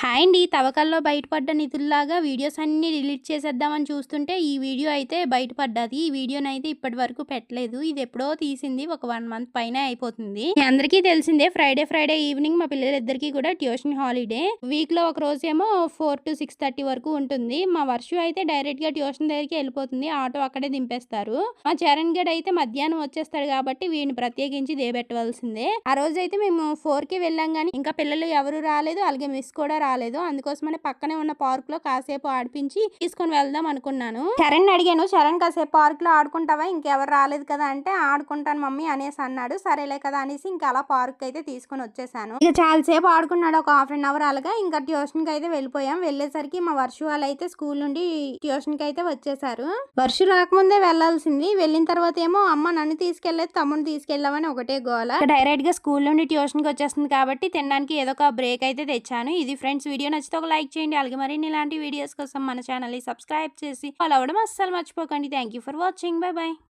Hi అండి. తవ్వకాల్లో బయటపడ్డ నిధుల్లాగా videos అన్ని డిలీట్ చేసేద్దామని చూస్తుంటే ఈ వీడియో అయితే బయటపడ్డది. ఈ వీడియోని అయితే ఇప్పటి వరకు పెట్టలేదు. ఇది ఎప్పుడో తీసింది ఒక వన్ మంత్ పైన అయిపోతుంది. అందరికీ తెలిసిందే ఫ్రైడే ఫ్రైడే ఈవినింగ్ మా పిల్లలిద్దరికీ కూడా ట్యూషన్ హాలిడే. వీక్లో ఒక రోజు ఏమో ఫోర్ టు సిక్స్ థర్టీ వరకు ఉంటుంది. మా వర్షు అయితే డైరెక్ట్గా ట్యూషన్ దగ్గరికి వెళ్ళిపోతుంది. ఆటో అక్కడే దింపేస్తారు. మా చరణ్ గడ్ అయితే మధ్యాహ్నం వచ్చేస్తాడు కాబట్టి వీడిని ప్రత్యేకించి దేబెట్టవలసిందే ఆ రోజైతే మేము ఫోర్కి వెళ్ళాం కానీ ఇంకా పిల్లలు ఎవరు రాలేదు. అలాగే మిస్ కూడా రాలేదు. అందుకోసమని పక్కనే ఉన్న పార్క్లో కాసేపు ఆడిపించి తీసుకొని వెళ్దాం అనుకున్నాను. చరణ్ అడిగాను చరణ్ కాసేపు పార్క్లో ఆడుకుంటావా? ఇంకెవరు రాలేదు కదా అంటే ఆడుకుంటాను మమ్మీ అనేసి అన్నాడు. సరేలే కదా అనేసి ఇంకా అలా పార్క్ అయితే తీసుకొని వచ్చేసాను. ఇక చాలాసేపు ఆడుకున్నాడు ఒక హాఫ్ అన్ అవర్ అలాగా. ఇంకా ట్యూషన్కి అయితే వెళ్ళిపోయాం. వెళ్ళేసరికి మా వర్షు వాళ్ళు అయితే స్కూల్ నుండి ట్యూషన్కి అయితే వచ్చేసారు. వర్షు రాకముందే వెళ్ళాల్సింది. వెళ్ళిన తర్వాత ఏమో అమ్మ నన్ను తీసుకెళ్ళేదు తమ్ముని తీసుకెళ్ళామని ఒకటే గోల. డైరెక్ట్గా స్కూల్ నుండి ట్యూషన్కి వచ్చేస్తుంది కాబట్టి తినడానికి ఏదో ఒక బ్రేక్ అయితే తెచ్చాను. ఇది ఫ్రెండ్స్ వీడియో నచ్చితే ఒక లైక్ చేయండి. అలాగే మరిన్ని ఇలాంటి వీడియోస్ కోసం మన ఛానల్ని సబ్స్క్రైబ్ చేసి ఫాలో అవ్వడం అస్సలు మర్చిపోకండి. Thank you for watching. Bye bye.